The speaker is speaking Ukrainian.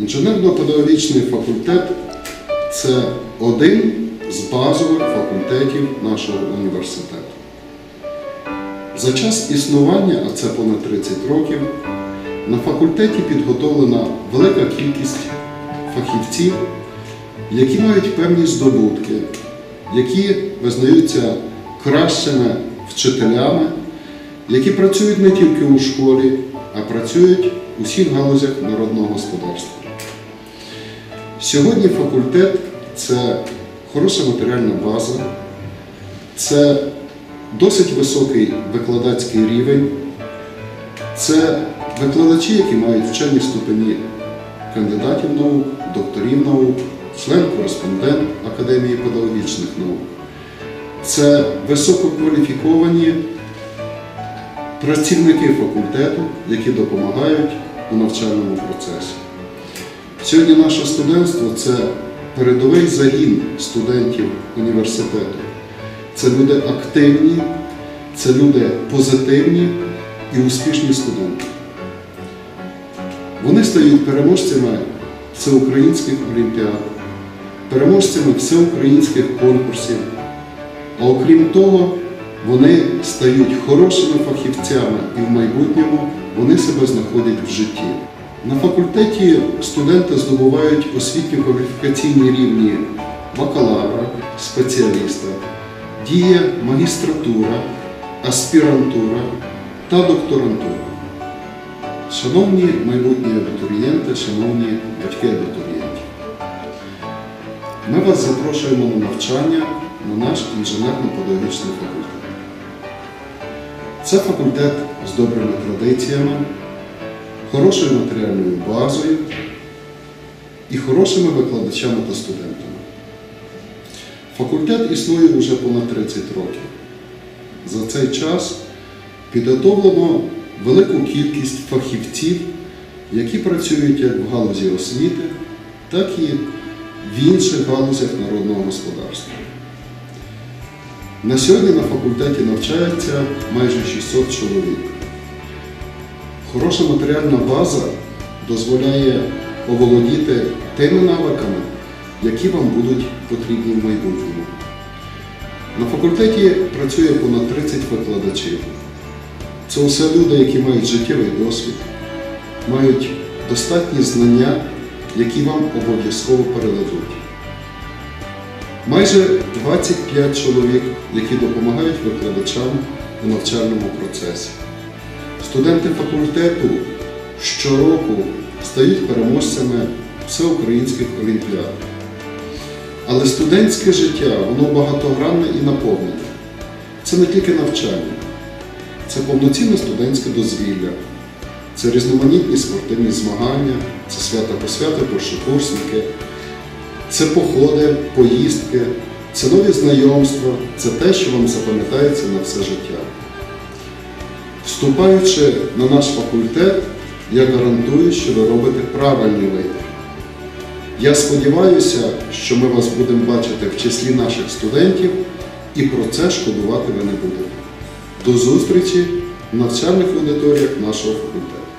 Інженерно-педагогічний факультет це один з базових факультетів нашого університету. За час існування, а це понад 30 років, на факультеті підготовлена велика кількість фахівців, які мають певні здобутки, які визнаються кращими вчителями, які працюють не тільки у школі, а працюють у всіх галузях народного господарства. Сьогодні факультет це хороша матеріальна база, це досить високий викладацький рівень, це викладачі, які мають вчені ступені кандидатів наук, докторів наук, член-кореспондент Академії педагогічних наук. Це висококваліфіковані працівники факультету, які допомагають у навчальному процесі. Сьогодні наше студентство це передовий загін студентів університету. Це люди активні, це люди позитивні і успішні студенти. Вони стають переможцями всеукраїнських олімпіад, переможцями всеукраїнських конкурсів. А окрім того, вони стають хорошими фахівцями і в майбутньому вони себе знаходять в житті. На факультеті студенти здобувають освітньо кваліфікаційні рівні бакалавра, спеціаліста, діє магістратура, аспірантура та докторантура. Шановні майбутні абітурієнти, шановні батьки абітурієнтів, ми вас запрошуємо на навчання на наш інженерно-педагогічний факультет. Це факультет з добрими традиціями, хорошою матеріальною базою і хорошими викладачами та студентами. Факультет існує вже понад 30 років. За цей час підготовлено велику кількість фахівців, які працюють як в галузі освіти, так і в інших галузях народного господарства. На сьогодні на факультеті навчається майже 600 чоловік. Хороша матеріальна база дозволяє оволодіти тими навиками, які вам будуть потрібні в майбутньому. На факультеті працює понад 30 викладачів. Це усе люди, які мають життєвий досвід, мають достатні знання, які вам обов'язково передадуть. Майже 25 чоловік, які допомагають викладачам у навчальному процесі. Студенти факультету щороку стають переможцями всеукраїнських олімпіад. Але студентське життя, воно багатогранне і наповнене. Це не тільки навчання, це повноцінне студентське дозвілля, це різноманітні спортивні змагання, це свята посвяти першокурсники, це походи, поїздки, це нові знайомства, це те, що вам запам'ятається на все життя. Вступаючи на наш факультет, я гарантую, що ви робите правильний вибір. Я сподіваюся, що ми вас будемо бачити в числі наших студентів і про це шкодувати ви не будете. До зустрічі в навчальних аудиторіях нашого факультету.